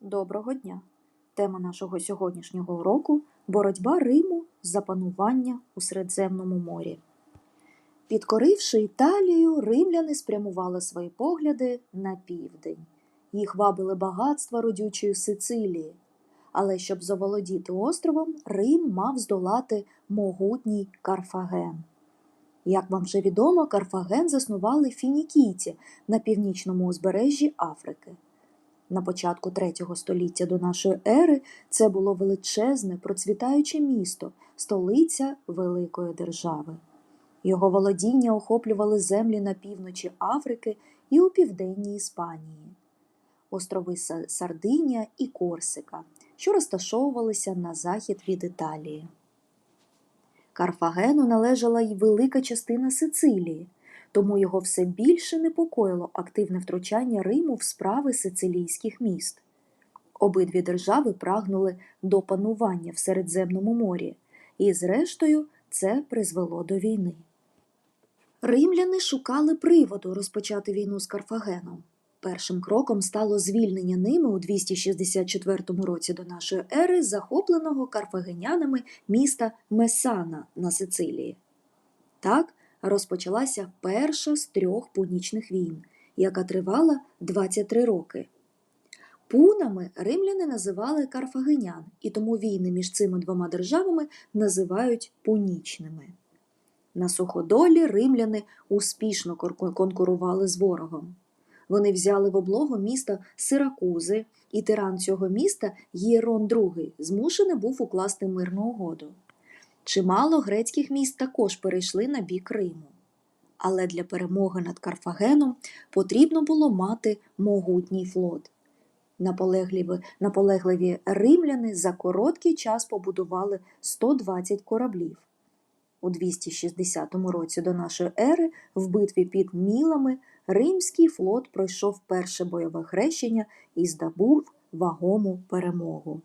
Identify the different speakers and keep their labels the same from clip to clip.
Speaker 1: Доброго дня! Тема нашого сьогоднішнього уроку боротьба Риму за панування у Середземному морі. Підкоривши Італію, римляни спрямували свої погляди на південь. Їх вабили багатства родючої Сицилії. Але щоб заволодіти островом, Рим мав здолати могутній Карфаген. Як вам вже відомо, Карфаген заснували фінікійці на північному узбережжі Африки. На початку третього століття до нашої ери це було величезне, процвітаюче місто, столиця великої держави. Його володіння охоплювали землі на півночі Африки і у південній Іспанії, острови Са- Сардинія і Корсика, що розташовувалися на захід від Італії. Карфагену належала й велика частина Сицилії, тому його все більше непокоїло активне втручання Риму в справи сицилійських міст. Обидві держави прагнули до панування в Середземному морі, і, зрештою, це призвело до війни. Римляни шукали приводу розпочати війну з Карфагеном. Першим кроком стало звільнення ними у 264 році до нашої ери захопленого карфагенянами міста Месана на Сицилії. Так розпочалася перша з трьох пунічних війн, яка тривала 23 роки. Пунами римляни називали карфагенян, і тому війни між цими двома державами називають пунічними. На суходолі римляни успішно конкурували з ворогом. Вони взяли в облогу місто Сиракузи, і тиран цього міста Єрон II змушений був укласти мирну угоду. Чимало грецьких міст також перейшли на бік Риму. Але для перемоги над Карфагеном потрібно було мати могутній флот. Наполегливі, наполегливі римляни за короткий час побудували 120 кораблів. У 260 році до нашої ери в битві під Мілами римський флот пройшов перше бойове хрещення і здобув вагому перемогу.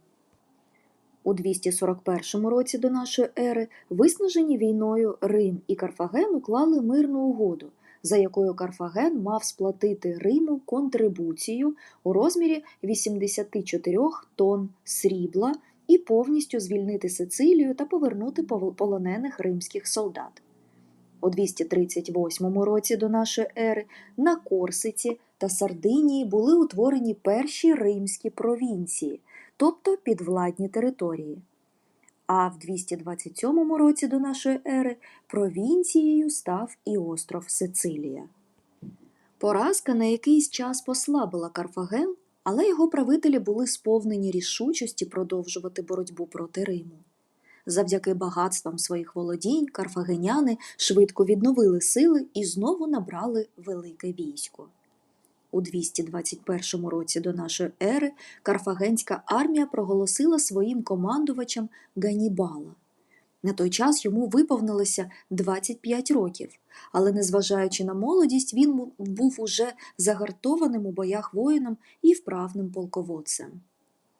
Speaker 1: У 241 році до нашої ери виснажені війною Рим і Карфаген уклали мирну угоду, за якою Карфаген мав сплатити Риму контрибуцію у розмірі 84 тонн срібла і повністю звільнити Сицилію та повернути полонених римських солдат. У 238 році до нашої ери на Корсиці та Сардинії були утворені перші римські провінції, тобто підвладні території. А в 227 році до нашої ери провінцією став і остров Сицилія. Поразка на якийсь час послабила Карфаген, але його правителі були сповнені рішучості продовжувати боротьбу проти Риму. Завдяки багатствам своїх володінь карфагеняни швидко відновили сили і знову набрали велике військо. У 221 році до нашої ери карфагенська армія проголосила своїм командувачем Ганібала. На той час йому виповнилося 25 років, але, незважаючи на молодість, він був уже загартованим у боях воїном і вправним полководцем.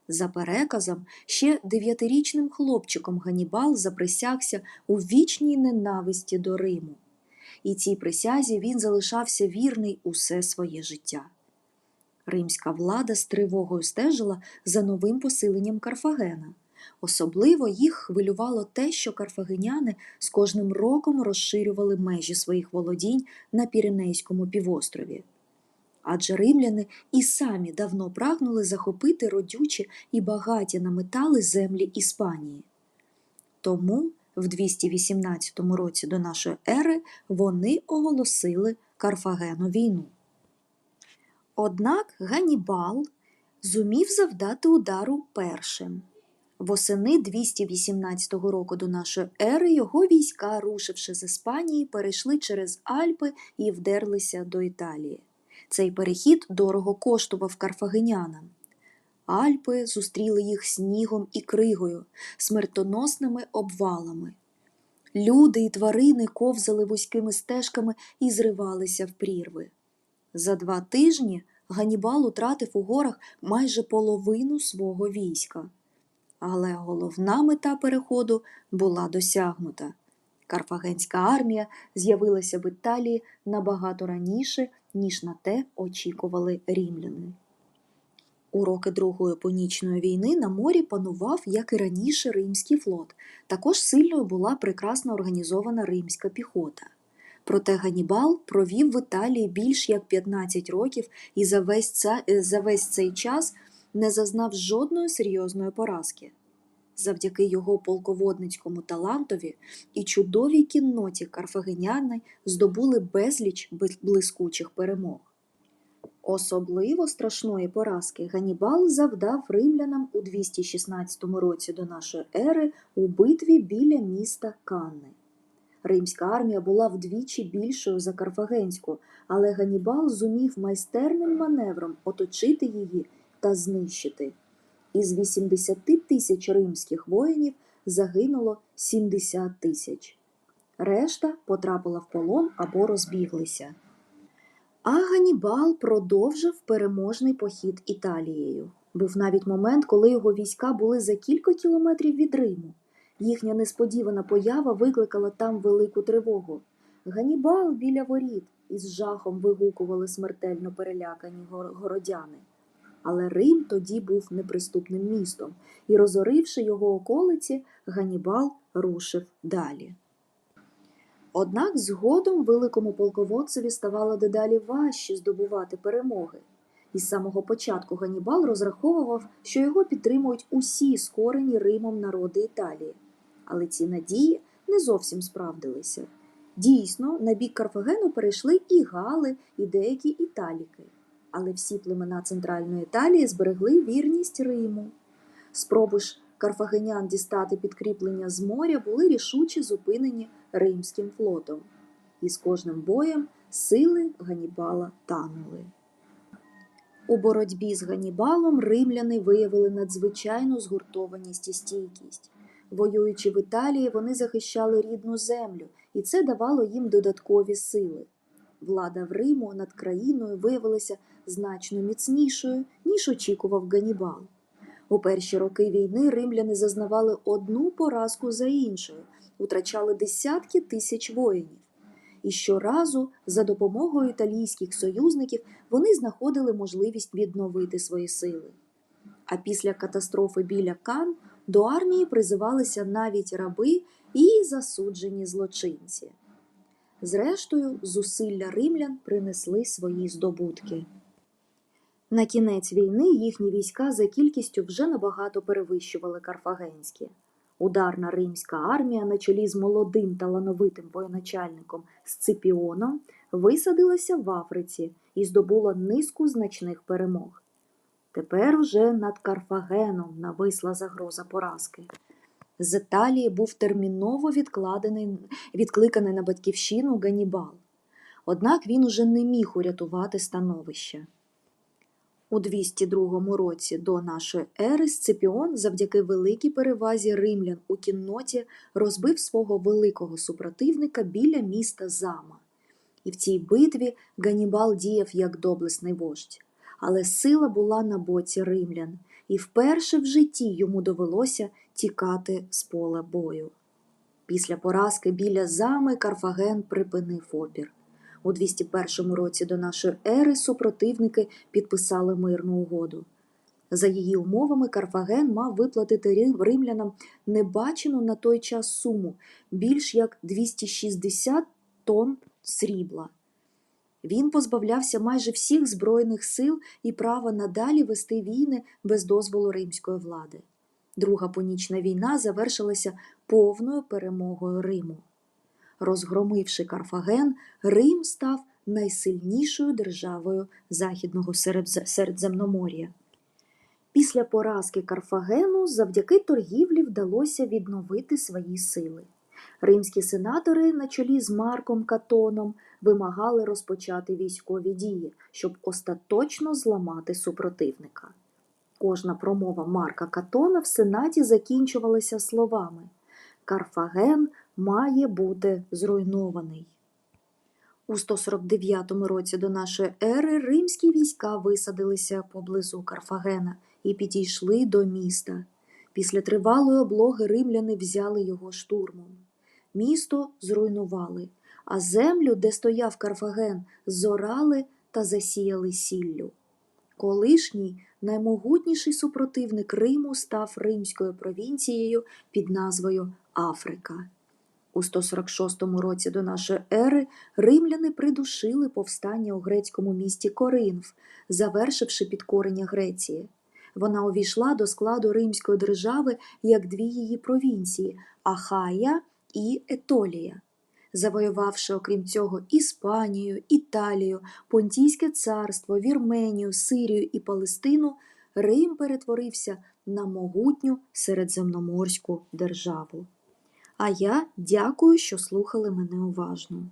Speaker 1: За переказом, ще дев'ятирічним хлопчиком Ганібал заприсягся у вічній ненависті до Риму. І цій присязі він залишався вірний усе своє життя. Римська влада з тривогою стежила за новим посиленням Карфагена. Особливо їх хвилювало те, що карфагеняни з кожним роком розширювали межі своїх володінь на Піренейському півострові. Адже римляни і самі давно прагнули захопити родючі і багаті на метали землі Іспанії. Тому в 218 році до нашої ери вони оголосили Карфагену війну. Однак Ганібал зумів завдати удару першим. Восени 218 року до нашої ери його війська, рушивши з Іспанії, перейшли через Альпи і вдерлися до Італії. Цей перехід дорого коштував карфагенянам. Альпи зустріли їх снігом і кригою, смертоносними обвалами. Люди і тварини ковзали вузькими стежками і зривалися в прірви. За два тижні Ганібал утратив у горах майже половину свого війська. Але головна мета переходу була досягнута. Карфагенська армія з'явилася в Італії набагато раніше, ніж на те очікували рімляни. У роки Другої Пунічної війни на морі панував, як і раніше, римський флот. Також сильною була прекрасно організована римська піхота. Проте Ганібал провів в Італії більш як 15 років і за весь, ця... е, за весь цей час не зазнав жодної серйозної поразки. Завдяки його полководницькому талантові і чудовій кінноті карфагеняни здобули безліч блискучих перемог. Особливо страшної поразки Ганібал завдав римлянам у 216 році до нашої ери у битві біля міста Канни. Римська армія була вдвічі більшою за карфагенську, але Ганібал зумів майстерним маневром оточити її та знищити. Із 80 тисяч римських воїнів загинуло 70 тисяч. Решта потрапила в полон або розбіглися. А Ганібал продовжив переможний похід Італією. Був навіть момент, коли його війська були за кілька кілометрів від Риму. Їхня несподівана поява викликала там велику тривогу. Ганібал біля воріт із жахом вигукували смертельно перелякані городяни. Але Рим тоді був неприступним містом, і, розоривши його околиці, Ганібал рушив далі. Однак згодом великому полководцеві ставало дедалі важче здобувати перемоги. Із самого початку Ганібал розраховував, що його підтримують усі скорені Римом народи Італії. Але ці надії не зовсім справдилися. Дійсно, на бік Карфагену перейшли і Гали, і деякі італіки. Але всі племена Центральної Італії зберегли вірність Риму. Спроби ж карфагенян дістати підкріплення з моря були рішуче зупинені римським флотом. І з кожним боєм сили Ганібала танули. У боротьбі з Ганібалом римляни виявили надзвичайну згуртованість і стійкість. Воюючи в Італії, вони захищали рідну землю, і це давало їм додаткові сили. Влада в Риму над країною виявилася значно міцнішою, ніж очікував Ганібал. У перші роки війни римляни зазнавали одну поразку за іншою, втрачали десятки тисяч воїнів. І щоразу, за допомогою італійських союзників, вони знаходили можливість відновити свої сили. А після катастрофи біля Кан до армії призивалися навіть раби і засуджені злочинці. Зрештою, зусилля римлян принесли свої здобутки. На кінець війни їхні війська за кількістю вже набагато перевищували карфагенські. Ударна римська армія на чолі з молодим талановитим воєначальником Сципіоном висадилася в Африці і здобула низку значних перемог. Тепер уже над Карфагеном нависла загроза поразки. З Італії був терміново відкликаний на батьківщину Ганібал. Однак він уже не міг урятувати становище. У 202 році до нашої ери Сципіон завдяки великій перевазі римлян у кінноті розбив свого великого супротивника біля міста Зама. І в цій битві Ганібал діяв як доблесний вождь. Але сила була на боці римлян, і вперше в житті йому довелося тікати з поля бою. Після поразки біля Зами Карфаген припинив опір. У 201 році до нашої ери супротивники підписали мирну угоду. За її умовами Карфаген мав виплатити римлянам небачену на той час суму більш як 260 тонн срібла. Він позбавлявся майже всіх збройних сил і права надалі вести війни без дозволу римської влади. Друга понічна війна завершилася повною перемогою Риму. Розгромивши Карфаген, Рим став найсильнішою державою Західного Середземномор'я. Після поразки Карфагену завдяки торгівлі вдалося відновити свої сили. Римські сенатори на чолі з Марком Катоном вимагали розпочати військові дії, щоб остаточно зламати супротивника. Кожна промова Марка Катона в Сенаті закінчувалася словами Карфаген має бути зруйнований. У 149 році до нашої ери римські війська висадилися поблизу Карфагена і підійшли до міста. Після тривалої облоги римляни взяли його штурмом. Місто зруйнували, а землю, де стояв Карфаген, зорали та засіяли сіллю. Колишній наймогутніший супротивник Риму став римською провінцією під назвою Африка. У 146 році до нашої ери римляни придушили повстання у грецькому місті Коринф, завершивши підкорення Греції. Вона увійшла до складу Римської держави як дві її провінції Ахая і Етолія. Завоювавши, окрім цього, Іспанію, Італію, Понтійське царство, Вірменію, Сирію і Палестину, Рим перетворився на могутню середземноморську державу. А я дякую, що слухали мене уважно.